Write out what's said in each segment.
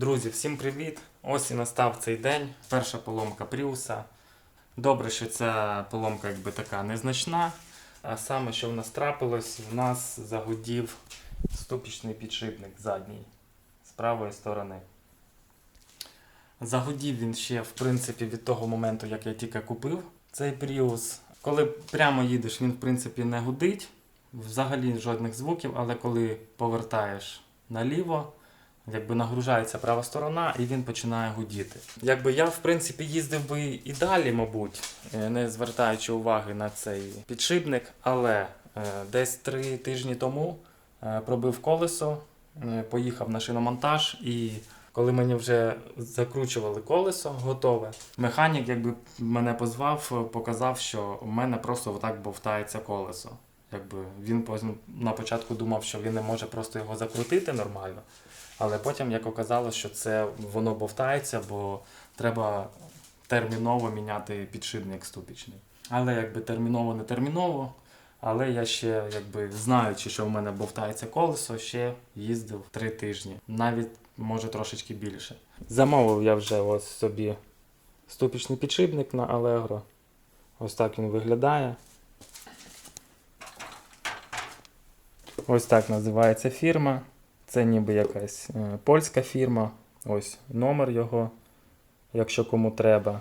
Друзі, всім привіт! Ось і настав цей день. Перша поломка Пріуса. Добре, що ця поломка якби така незначна. А саме, що в нас трапилось, в нас загудів ступічний підшипник задній з правої сторони. Загудів він ще, в принципі, від того моменту, як я тільки купив цей Prius. Коли прямо їдеш, він в принципі не гудить, взагалі жодних звуків, але коли повертаєш наліво, якби нагружається права сторона і він починає гудіти. Якби я в принципі їздив би і далі, мабуть, е, не звертаючи уваги на цей підшипник, але е, десь три тижні тому е, пробив колесо, поїхав на шиномонтаж і. Коли мені вже закручували колесо готове, механік якби мене позвав, показав, що в мене просто отак бовтається колесо. Якби він на початку думав, що він не може просто його закрутити нормально. Але потім, як оказалось, що це воно бовтається, бо треба терміново міняти підшипник ступічний. Але якби терміново не терміново. Але я ще, якби знаючи, що в мене бовтається колесо, ще їздив три тижні, навіть може трошечки більше. Замовив я вже ось собі ступічний підшипник на Allegro. Ось так він виглядає. Ось так називається фірма. Це ніби якась е, польська фірма. Ось номер його, якщо кому треба.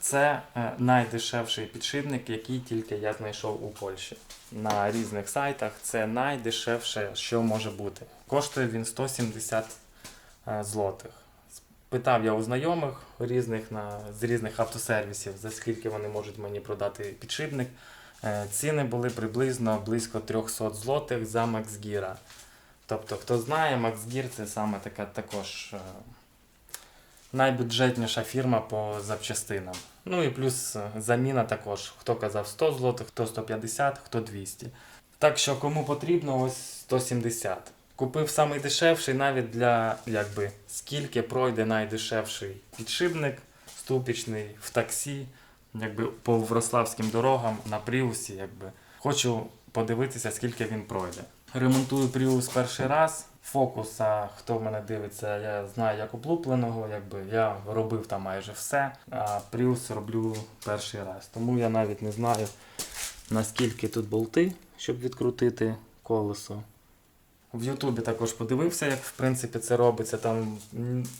Це е, найдешевший підшипник, який тільки я знайшов у Польщі. На різних сайтах це найдешевше, що може бути. Коштує він 170 е, злотих. Питав я у знайомих різних на, з різних автосервісів, за скільки вони можуть мені продати підшипник. Ціни були приблизно близько 300 злотих за Gear. Тобто, хто знає, Max Gear це саме така також е, найбюджетніша фірма по запчастинам. Ну і плюс е, заміна також. Хто казав 100 злотих, хто 150, хто 200. Так що кому потрібно, ось 170. Купив самий дешевший навіть для якби скільки пройде найдешевший підшипник ступічний в таксі, якби по врославським дорогам на Пріусі. Якби. Хочу подивитися, скільки він пройде. Ремонтую Пріус перший раз. Фокуса, хто мене дивиться, я знаю як облупленого, якби я робив там майже все. А Prius роблю перший раз. Тому я навіть не знаю наскільки тут болти, щоб відкрутити колесо. В Ютубі також подивився, як в принципі це робиться. Там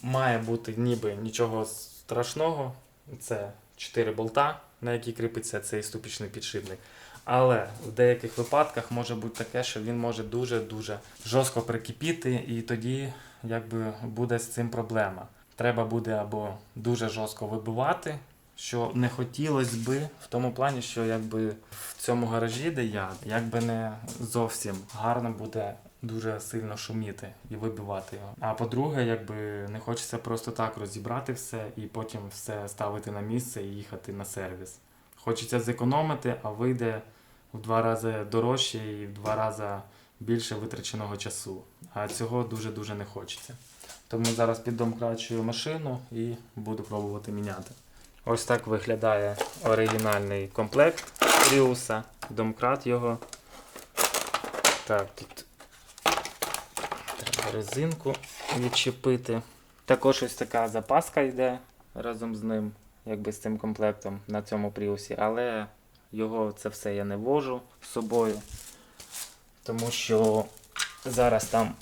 має бути ніби нічого страшного. Це 4 болта, на які кріпиться цей ступічний підшипник. Але в деяких випадках може бути таке, що він може дуже-дуже жорстко прикипіти, і тоді якби буде з цим проблема. Треба буде або дуже жорстко вибивати, що не хотілося би в тому плані, що якби в цьому гаражі, де я, якби не зовсім гарно буде дуже сильно шуміти і вибивати його. А по-друге, якби не хочеться просто так розібрати все і потім все ставити на місце і їхати на сервіс. Хочеться зекономити, а вийде в два рази дорожче і в два рази більше витраченого часу. А цього дуже-дуже не хочеться. Тому зараз піддомкрачую машину і буду пробувати міняти. Ось так виглядає оригінальний комплект Prius, домкрат його. Так, тут треба резинку відчепити. Також ось така запаска йде разом з ним, якби з цим комплектом на цьому Prius, але його це все я не вожу з собою, тому що зараз там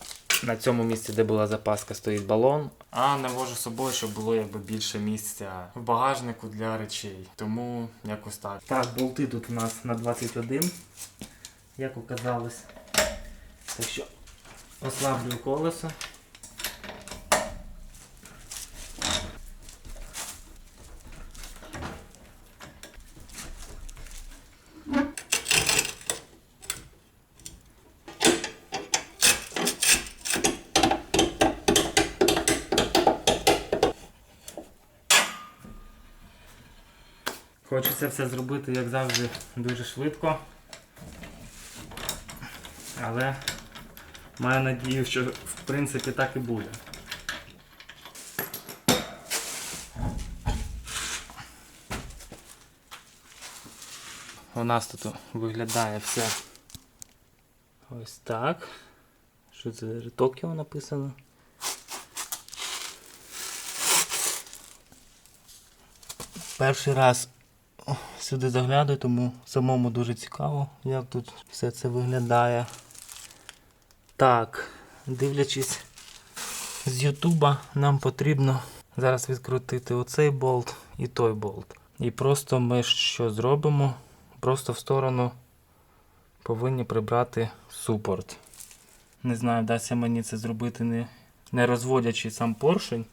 на цьому місці, де була запаска, стоїть балон, а не вожу з собою, щоб було якби більше місця в багажнику для речей. Тому якось так. Так, болти тут у нас на 21, як оказалось. Так що ослаблюю колесо. Хочеться все зробити, як завжди, дуже швидко. Але маю надію, що в принципі так і буде. У нас тут виглядає все ось так. Що це Токіо написано? Перший раз сюди заглядаю, тому самому дуже цікаво, як тут все це виглядає. Так, дивлячись з Ютуба, нам потрібно зараз відкрутити оцей болт і той болт. І просто ми що зробимо? Просто в сторону повинні прибрати супорт. Не знаю, вдасться мені це зробити не, не розводячи сам поршень.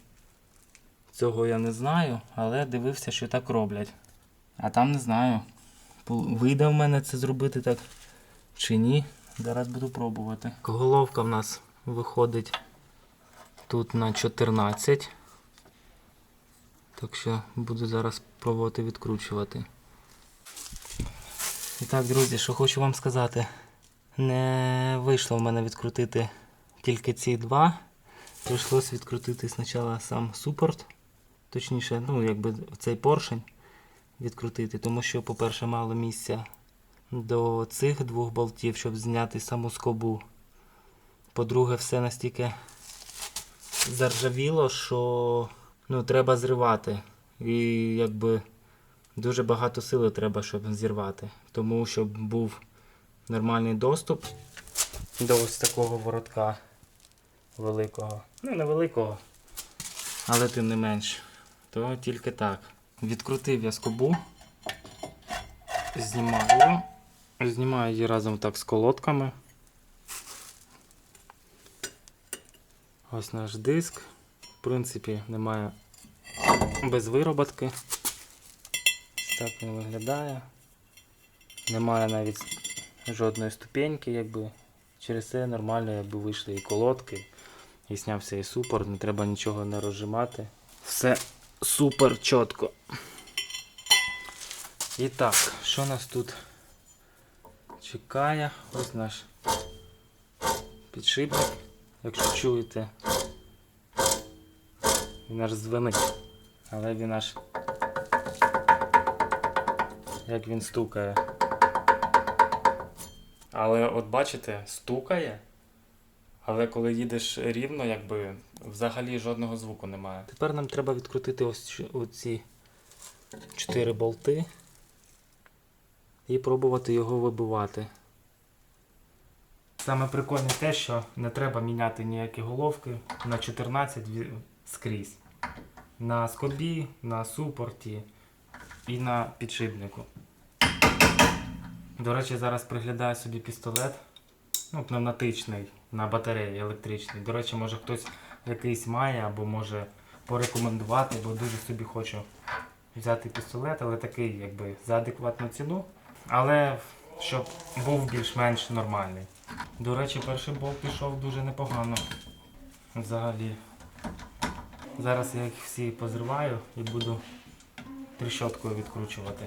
Цього я не знаю, але дивився, що так роблять. А там не знаю. Вийде в мене це зробити так чи ні. Зараз буду пробувати. Головка в нас виходить тут на 14. Так що буду зараз пробувати відкручувати. І так, друзі, що хочу вам сказати. Не вийшло в мене відкрутити тільки ці два. Прийшлось відкрутити спочатку сам супорт. Точніше, ну, якби цей поршень відкрутити, тому що, по-перше, мало місця до цих двох болтів, щоб зняти саму скобу. По-друге, все настільки заржавіло, що ну, треба зривати. І якби дуже багато сили треба, щоб зірвати. Тому щоб був нормальний доступ до ось такого воротка великого. Ну, не великого, але тим не менш. То тільки так. Відкрутив я скобу, знімаю. Знімаю її разом так з колодками. Ось наш диск. В принципі, немає без вироботки. Так він виглядає. Немає навіть жодної ступеньки, якби. Через це нормально якби вийшли і колодки, і знявся і супорт, не треба нічого не розжимати. Все супер чітко. І так, що нас тут чекає? Ось наш підшипник. Якщо чуєте, він аж дзвенить, але він аж як він стукає. Але от бачите, стукає, але коли їдеш рівно, якби взагалі жодного звуку немає. Тепер нам треба відкрутити ось оці чотири болти і пробувати його вибивати. Саме прикольне те, що не треба міняти ніякі головки на 14 скрізь. На скобі, на супорті і на підшипнику. До речі, зараз приглядаю собі пістолет. Ну, пневматичний на батареї електричний. До речі, може хтось якийсь має або може порекомендувати, бо дуже собі хочу взяти пістолет, але такий якби за адекватну ціну. Але щоб був більш-менш нормальний. До речі, перший болт пішов дуже непогано. Взагалі. Зараз я їх всі позриваю і буду тріщоткою відкручувати.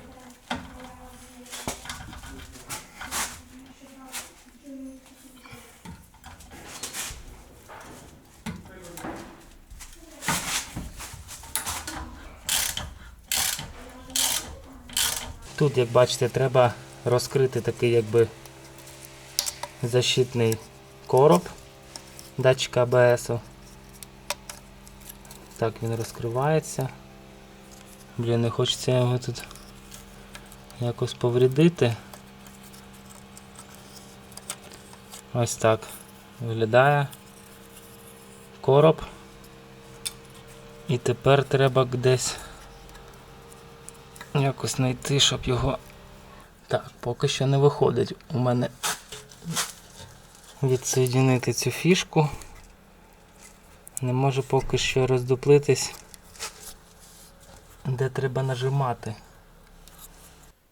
Тут, як бачите, треба розкрити такий якби защитний короб датчика АБС. Так він розкривається. Блін, не хочеться його тут якось повредити. Ось так виглядає короб. І тепер треба десь якось знайти, щоб його. Так, поки що не виходить у мене відсоединити цю фішку. Не можу поки що роздуплитись, де треба нажимати.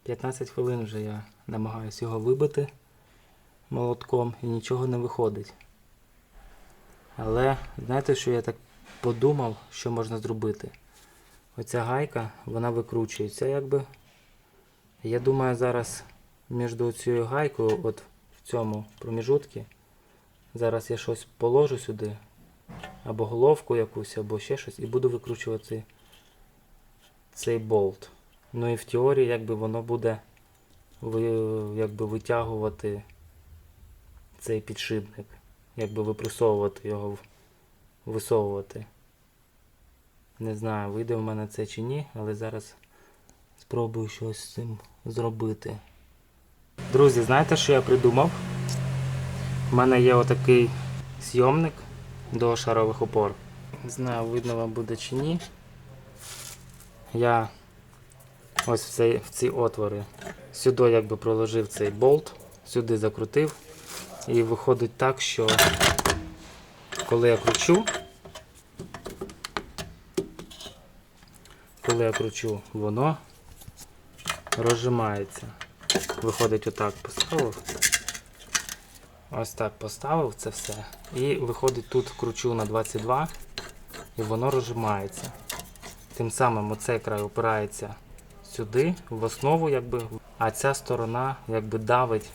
15 хвилин вже я намагаюся його вибити молотком і нічого не виходить. Але знаєте, що я так подумав, що можна зробити? Оця гайка, вона викручується якби. Я думаю, зараз між цією гайкою, от в цьому проміжутку, зараз я щось положу сюди, або головку якусь, або ще щось, і буду викручувати цей болт. Ну і в теорії якби воно буде якби витягувати цей підшипник, якби випресовувати його, висовувати. Не знаю, вийде в мене це чи ні, але зараз Спробую щось з цим зробити. Друзі, знаєте, що я придумав? У мене є отакий зйомник до шарових опор. Не знаю, видно вам буде чи ні. Я ось в, цей, в ці отвори сюди якби проложив цей болт, сюди закрутив. І виходить так, що коли я кручу, коли я кручу, воно розжимається. Виходить отак поставив. Ось так поставив це все. І виходить тут кручу на 22 і воно розжимається. Тим самим оцей край опирається сюди, в основу, якби, а ця сторона якби давить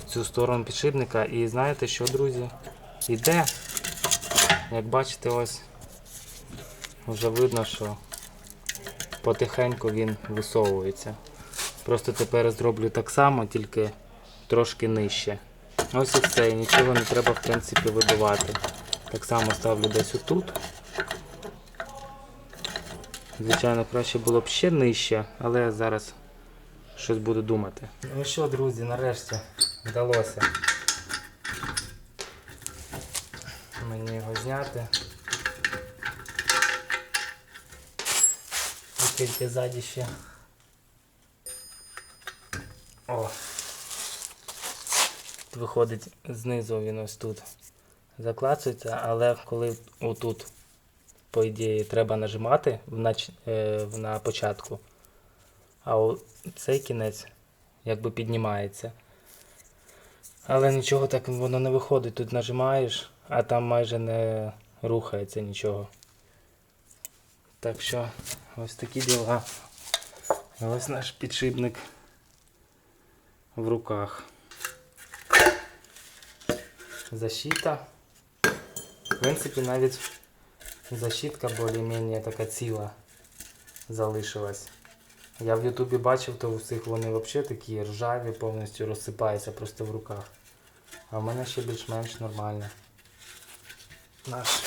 в цю сторону підшипника. І знаєте що, друзі? Іде. Як бачите, ось вже видно, що потихеньку він висовується. Просто тепер зроблю так само, тільки трошки нижче. Ось і все, і нічого не треба в принципі вибивати. Так само ставлю десь отут. Звичайно, краще було б ще нижче, але я зараз щось буду думати. Ну що, друзі, нарешті вдалося мені його зняти. Оскільки ззаді ще. О! Виходить знизу він ось тут заклацується, але коли отут, по ідеї, треба нажимати в нач... е, на початку, а цей кінець якби піднімається. Але нічого так воно не виходить. Тут нажимаєш, а там майже не рухається нічого. Так що ось такі діла. Ось наш підшипник в руках. Защита. В принципі, навіть защитка більш-менш така ціла залишилась. Я в Ютубі бачив, то у всіх вони взагалі такі ржаві, повністю розсипаються просто в руках. А в мене ще більш-менш нормально. Наш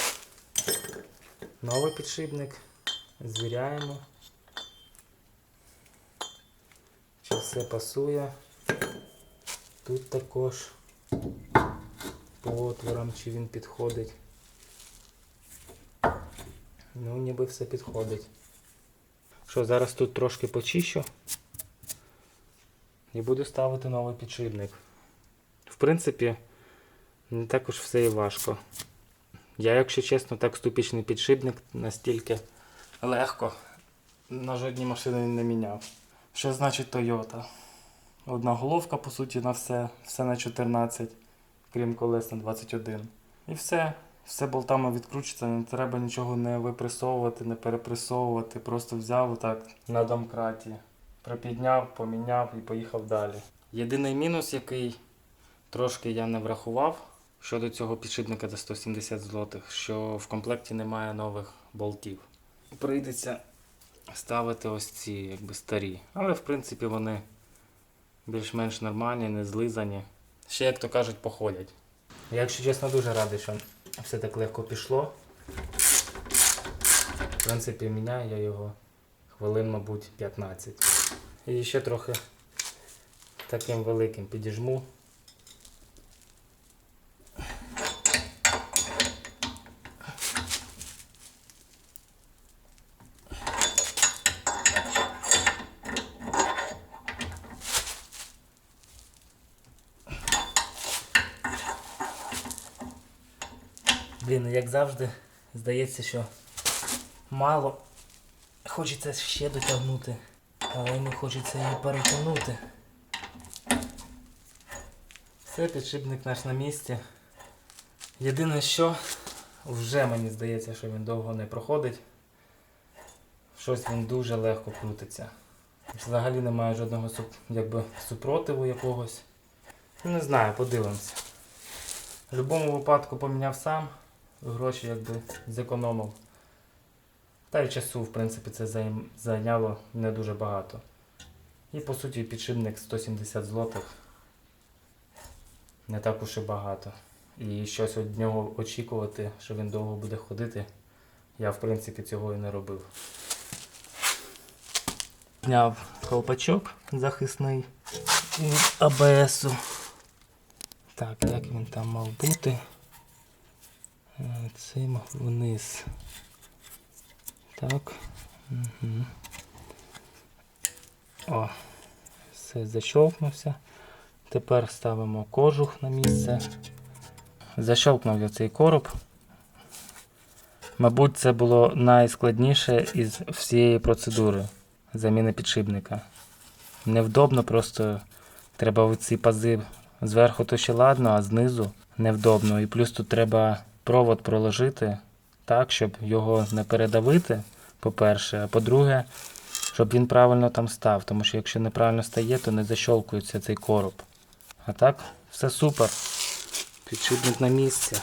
новий підшипник. Звіряємо. Чи все пасує. Тут також по отворам, чи він підходить. Ну, ніби все підходить. Що, зараз тут трошки почищу і буду ставити новий підшипник. В принципі, не так уж все і важко. Я, якщо чесно, так ступічний підшипник настільки легко на жодній машині не міняв. Що значить Toyota? Одна головка, по суті, на все, все на 14, крім колес на 21. І все. Все болтами відкручується, не треба нічого не випресовувати, не перепресовувати. Просто взяв отак на домкраті, припідняв, поміняв і поїхав далі. Єдиний мінус, який трошки я не врахував щодо цього підшипника за 170 злотих, що в комплекті немає нових болтів. Прийдеться ставити ось ці якби старі. Але в принципі вони більш-менш нормальні, не злизані. Ще, як то кажуть, походять. Я, якщо чесно, дуже радий, що все так легко пішло. В принципі, міняю я його хвилин, мабуть, 15. І ще трохи таким великим підіжму. Блін, як завжди, здається, що мало. Хочеться ще дотягнути, але не хочеться її перетягнути. Все, підшипник наш на місці. Єдине що, вже мені здається, що він довго не проходить. Щось він дуже легко крутиться. Взагалі немає жодного якби, супротиву якогось. Ну, Не знаю, подивимося. В будь-якому випадку поміняв сам, гроші якби зекономив. Та й часу, в принципі, це зайняло не дуже багато. І по суті підшипник 170 злотих. Не так уж і багато. І щось від нього очікувати, що він довго буде ходити, я в принципі цього і не робив. Зняв колпачок захисний від АБСу. Так, як він там мав бути? Е, Цим вниз. Так. Угу. О, все защовкнувся. Тепер ставимо кожух на місце. Защовкнув я цей короб. Мабуть, це було найскладніше із всієї процедури заміни підшипника. Невдобно, просто треба оці пази зверху то ще ладно, а знизу невдобно. І плюс тут треба провод проложити так, щоб його не передавити, по-перше, а по-друге, щоб він правильно там став. Тому що якщо неправильно стає, то не защолкується цей короб. А так, все супер. Підшипник на місці.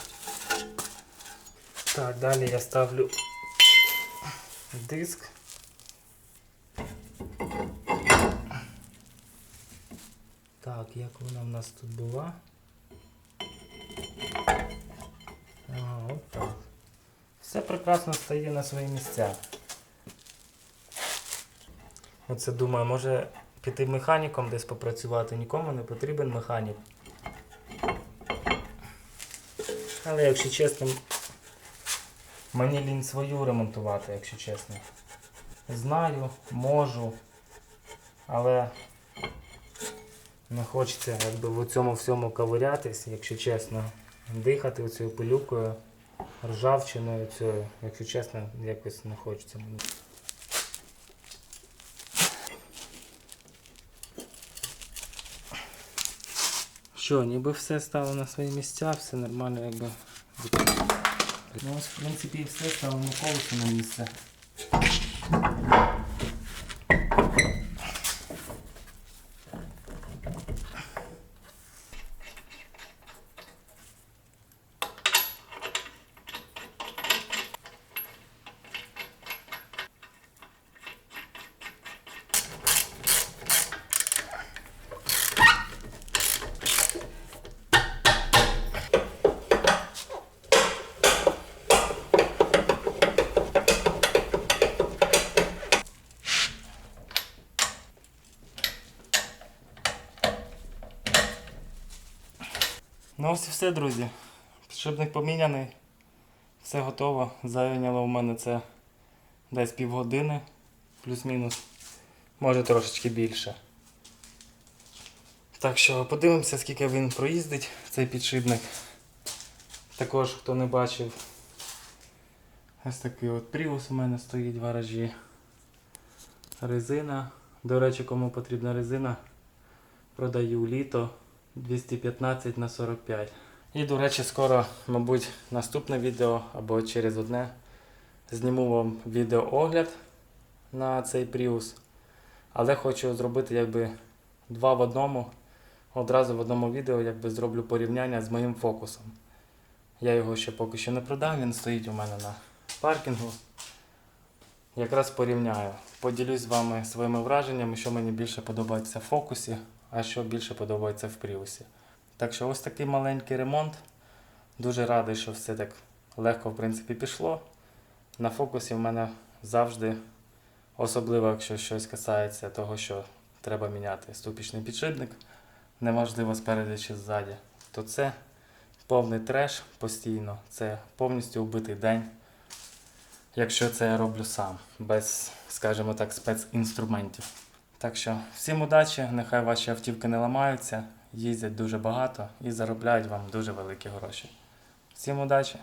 Так, далі я ставлю диск. Так, як вона в нас тут була? Ага, от так. Все прекрасно стає на свої місця. Оце думаю, може піти механіком десь попрацювати. Нікому не потрібен механік. Але якщо чесно, мені лінь свою ремонтувати, якщо чесно. Знаю, можу, але не хочеться якби в цьому всьому ковирятись, якщо чесно. Дихати цією пилюкою, ржавчиною цією, якщо чесно, якось не хочеться мені. Що, ніби все стало на свої місця, все нормально якби. Ну в принципі і все ставимо колесо на місце. Ось і все, друзі. Підшипник поміняний. Все готово. Зайняло у мене це десь півгодини, плюс-мінус. Може трошечки більше. Так що подивимося, скільки він проїздить, цей підшипник. Також, хто не бачив, ось такий от Prius у мене стоїть в гаражі. Резина. До речі, кому потрібна резина, продаю літо 215 на 45. І, до речі, скоро, мабуть, наступне відео або через одне зніму вам відеоогляд на цей Prius. Але хочу зробити якби два в одному. Одразу в одному відео якби зроблю порівняння з моїм фокусом. Я його ще поки що не продав, він стоїть у мене на паркінгу. Якраз порівняю. Поділюсь з вами своїми враженнями, що мені більше подобається в фокусі, а що більше подобається в пріусі. Так що ось такий маленький ремонт. Дуже радий, що все так легко в принципі пішло. На фокусі в мене завжди, особливо якщо щось касається того, що треба міняти ступічний підшипник, неважливо спереду чи ззаді, то це повний треш постійно, це повністю вбитий день. Якщо це я роблю сам, без, скажімо так, спецінструментів. Так що всім удачі, нехай ваші автівки не ламаються, їздять дуже багато і заробляють вам дуже великі гроші. Всім удачі!